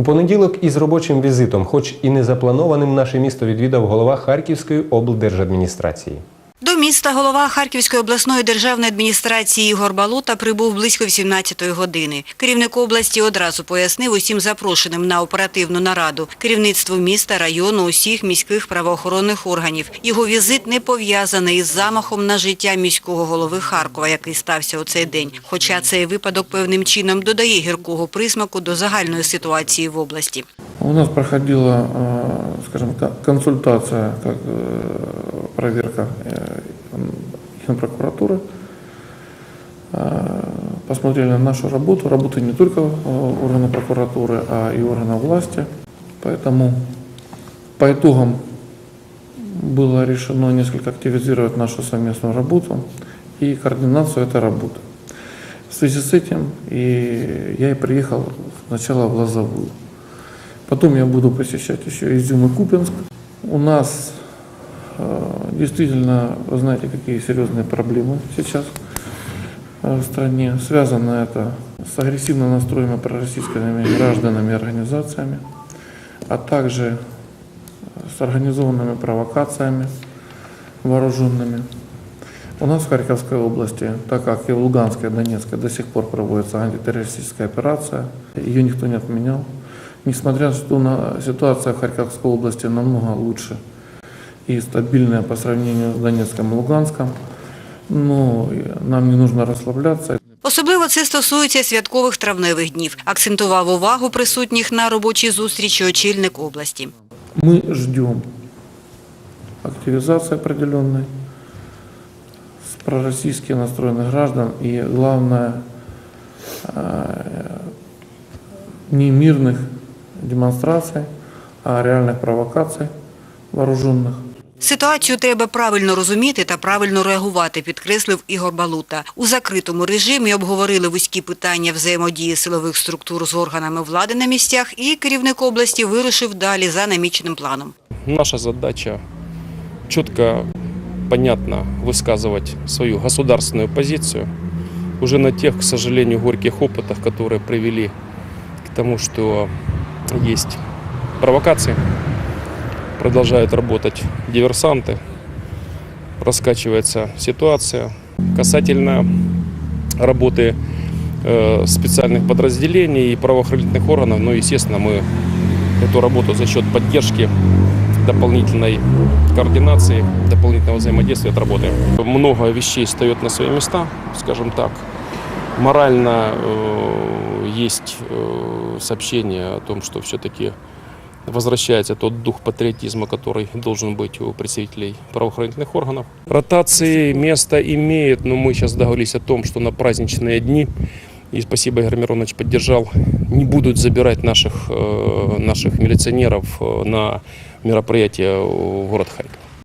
У понеділок із робочим візитом, хоч і не запланованим, наше місто відвідав голова Харківської облдержадміністрації. До міста голова Харківської обласної державної адміністрації Ігор Балута прибув близько 17-ї години. Керівник області одразу пояснив усім запрошеним на оперативну нараду керівництву міста, району, усіх міських правоохоронних органів. Його візит не пов'язаний із замахом на життя міського голови Харкова, який стався у цей день. Хоча цей випадок певним чином додає гіркого присмаку до загальної ситуації в області. У нас проходила, э, скажем, ко- консультация, э, проверка э, прокуратуры. Посмотрели на нашу работу. Работы не только э, органы прокуратуры, а и органы власти. Поэтому по итогам было решено несколько активизировать нашу совместную работу и координацию этой работы. В связи с этим и я и приехал сначала в Лозовую. Потом я буду посещать еще Изюм и Купинск. У нас э, действительно, вы знаете, какие серьезные проблемы сейчас э, в стране. Связано это с агрессивно настроенными пророссийскими гражданами и организациями, а также с организованными провокациями вооруженными. У нас в Харьковской области, так как и в Луганской, и Донецкой до сих пор проводится антитеррористическая операция, ее никто не отменял. Несмотря на то, что ситуация в Харьковской области намного лучше и стабильная по сравнению с Донецком и Луганском, но нам не нужно расслабляться. Особливо це стосується святкових травневих днів, акцентував увагу присутніх на робочій зустрічі очільник області. Мы ждем активизации определенной с пророссийски настроенных граждан и, главное, э, не мирных демонстраций, а реальных провокаций вооруженных. Ситуацію треба правильно розуміти та правильно реагувати, підкреслив Ігор Балута. У закритому режимі обговорили вузькі питання взаємодії силових структур з органами влади на місцях і керівник області вирушив далі за наміченим планом. Наша задача четко, понятно высказывать свою государственную позицию уже на тех, к сожалению, горьких опытах, которые привели к тому, что есть провокации, Продолжают работать диверсанты, раскачивается ситуация. Касательно работы э, специальных подразделений и правоохранительных органов, ну, естественно, мы эту работу за счет поддержки дополнительной координации, дополнительного взаимодействия отработаем. Много вещей встает на свои места, скажем так. Морально э, есть э, сообщение о том, что все-таки возвращается тот дух патриотизма, который должен быть у представителей правоохранительных органов. Ротации место имеет, но мы сейчас договорились о том, что на праздничные дни, и спасибо, Игорь Миронович поддержал, не будут забирать наших, э, наших милиционеров э, на мероприятия в город Харьков.